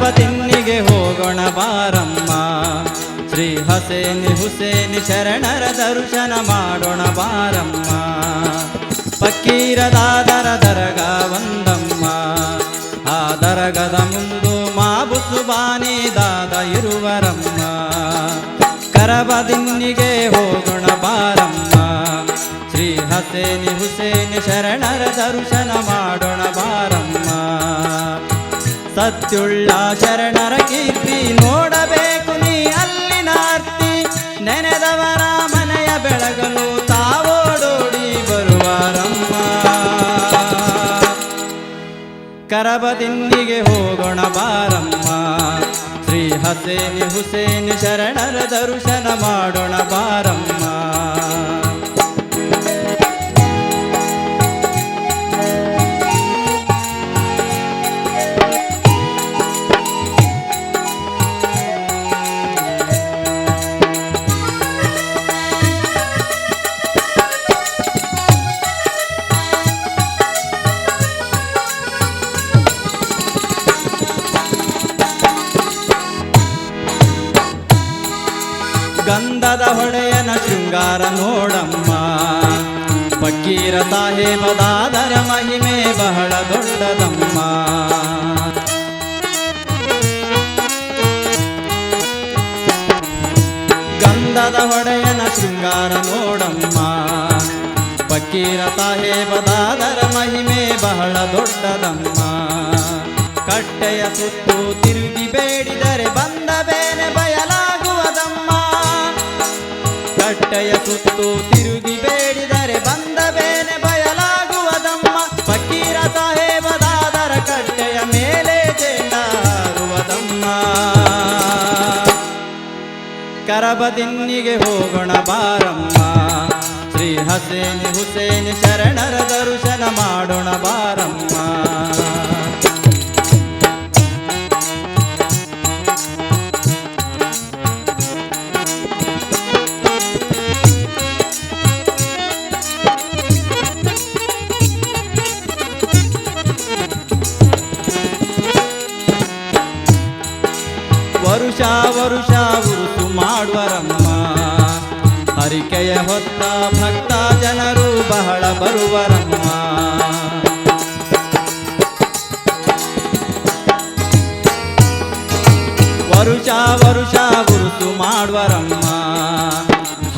ಕರಬದಿನ್ನಿಗೆ ಹೋಗೋಣ ಬಾರಮ್ಮ. ಶ್ರೀ ಹಸೇನಿ ಹುಸೇನಿ ಶರಣರ ದರ್ಶನ ಮಾಡೋಣ ಬಾರಮ್ಮ. ಪಕ್ಕೀರದಾದರ ದರಗ ಒಂದಮ್ಮ. ಆ ದರಗದ ಮುಂದು ಮಾಬುಸು ಬಾನಿ ದಾದ ಇರುವರಮ್ಮ. ಕರಬದಿನ್ನಿಗೆ ಹೋಗೋಣ ಬಾರಮ್ಮ. ಶ್ರೀ ಹಸೇನಿ ಹುಸೇನಿ ಶರಣರ ದರ್ಶನ ಮಾಡೋಣ ಬಾರಮ್ಮ. ಸತ್ಯುಳ್ಳ ಶರಣರ ಕೀರ್ತಿ ನೋಡಬೇಕು ನೀ ಅಲ್ಲಿನ ಆರ್ತಿ ನೆನೆದವರ ಮನೆಯ ಬೆಳಗಲು ತಾವೋಡೋಡಿ ಬರುವಾರಮ್ಮ. ಕರಬದಿಂದಿಗೆ ಹೋಗೋಣ ಬಾರಮ್ಮ. ಶ್ರೀ ಹಸೇನಿ ಹುಸೇನಿ ಶರಣರ ದರ್ಶನ ಮಾಡೋಣ ಬಾರಮ್ಮ. ಗಂಧದ ಹೊಳೆಯನ ಶೃಂಗಾರ ನೋಡಮ್ಮ. ಫಕೀರ ಸಾಹೇಬದಾದರ ಮಹಿಮೆ ಬಹಳ ದೊಡ್ಡದಮ್ಮ. ಗಂಧದ ಹೊಡೆಯನ ಶೃಂಗಾರ ನೋಡಮ್ಮ. ಫಕೀರ ಸಾಹೇಬದಾದರ ಮಹಿಮೆ ಬಹಳ ದೊಡ್ಡದಮ್ಮ. ಕಟ್ಟೆಯ ಸುತ್ತು ತಿರುಗಿ ಬೇಡಿದರೆ ಬಂದ ಬೇನೆ ಬಯಲಾಗುವುದಮ್ಮ ಕಟ್ಟೆಯ ಸುತ್ತು ತಿರುಗಿ ಬೇಡಿದರೆ ಬಂದ ಬೇನೆ ಬಯಲಾಗುವುದಮ್ಮ. ಫಕೀರ ಸಾಹೇಬದಾದರ ಕಟ್ಟೆಯ ಮೇಲೆ ಜೇಂಡಾರುವುದಮ್ಮ ಕರಬದಿನ್ನಿಗೆ ಹೋಗೋಣ ಬಾರಮ್ಮ. ಶ್ರೀ ಹಸೇನಿ ಹುಸೇನಿ ಶರಣರ ದರ್ಶನ ಮಾಡೋಣ ಬಾರಮ್ಮ. ವರುಷ ವರುಷ ಉರುಸು ಮಾಡುವರಮ್ಮ. ಹರಿಕೆಯ ಹೊತ್ತ ಭಕ್ತ ಜನರು ಬಹಳ ಬರುವರಮ್ಮ. ವರುಷ ವರುಷ ಉರುಸು ಮಾಡುವರಮ್ಮ.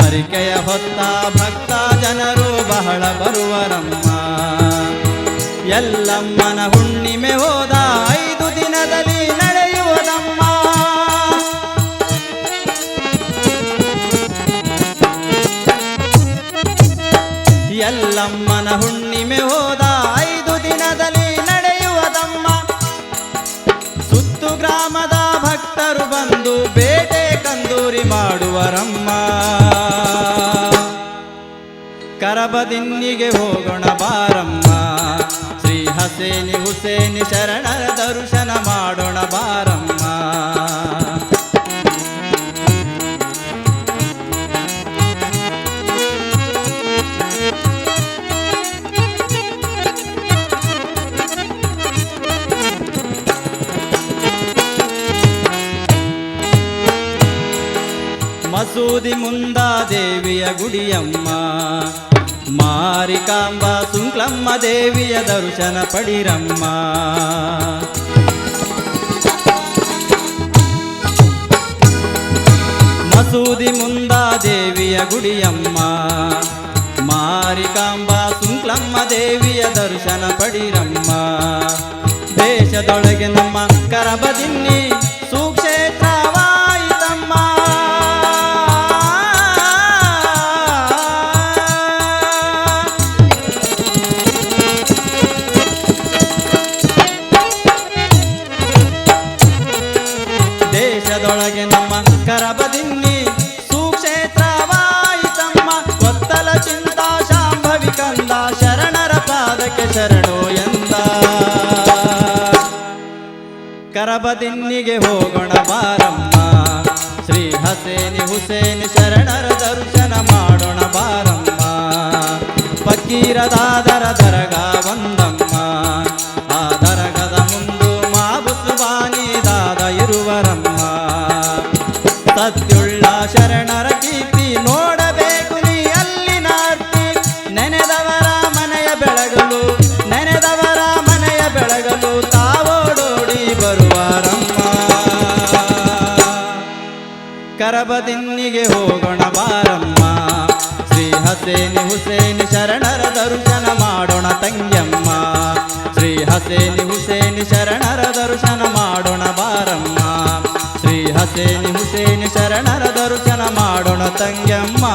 ಹರಿಕೆಯ ಹೊತ್ತ ಭಕ್ತ ಜನರು ಬಹಳ ಬರುವರಮ್ಮ. ಎಲ್ಲಮ್ಮನ ಹುಣ್ಣಿಮೆ ಹೋದ ಐದು ದಿನದಲ್ಲಿ ಎಲ್ಲಮ್ಮನ ಹುಣ್ಣಿಮೆ ಹೋದ ಐದು ದಿನದಲ್ಲಿ ನಡೆಯುವುದಮ್ಮ ಸುತ್ತು ಗ್ರಾಮದ ಭಕ್ತರು ಬಂದು ಬೇಟೆ ಕಂದೂರಿ ಮಾಡುವರಮ್ಮ ಕರಬದಿನ್ನಿಗೆ ಹೋಗೋಣ ಬಾರಮ್ಮ. ಶ್ರೀ ಹಸೇನಿ ಹುಸೇನಿ ಶರಣರ ದರ್ಶನ ಮಾಡೋಣ. ಮಸೂದಿ ಮುಂದ ದೇವಿಯ ಗುಡಿಯಮ್ಮ ಮಾರಿಕಾಂಬ ಸುಂಕ್ಲಮ್ಮ ದೇವಿಯ ದರ್ಶನ ಪಡಿರಮ್ಮ ಮಸೂದಿ ಮುಂದ ದೇವಿಯ ಗುಡಿಯಮ್ಮ ಮಾರಿಕಾಂಬ ಸುಂಕ್ಲಮ್ಮ ದೇವಿಯ ದರ್ಶನ ಪಡಿರಮ್ಮ ದೇಶದೊಳಗೆ ನಮ್ಮ ಕರಬದಿನ್ನಿ ಕರಬದಿನ್ನಿಗೆ ಹೋಗೋಣ ಬಾರಮ್ಮ. ಶ್ರೀ ಹಸೇನಿ ಹುಸೇನಿ ಶರಣರ ದರ್ಶನ ಮಾಡೋಣ ಬಾರಮ್ಮ. ಫಕೀರದಾದರ ದರಗ ಒಂದಮ್ಮ. ಕರಬದಿನ್ನಿಗೆ ಹೋಗೋಣ ಬಾರಮ್ಮ. ಶ್ರೀ ಹಸೇನಿ ಹುಸೇನಿ ಶರಣರ ದರ್ಶನ ಮಾಡೋಣ ತಂಗ್ಯಮ್ಮ. ಶ್ರೀ ಹಸೇನಿ ಹುಸೇನಿ ಶರಣರ ದರ್ಶನ ಮಾಡೋಣ ಬಾರಮ್ಮ. ಶ್ರೀ ಹಸೇನಿ ಹುಸೇನಿ ಶರಣರ ದರ್ಶನ ಮಾಡೋಣ ತಂಗ್ಯಮ್ಮ.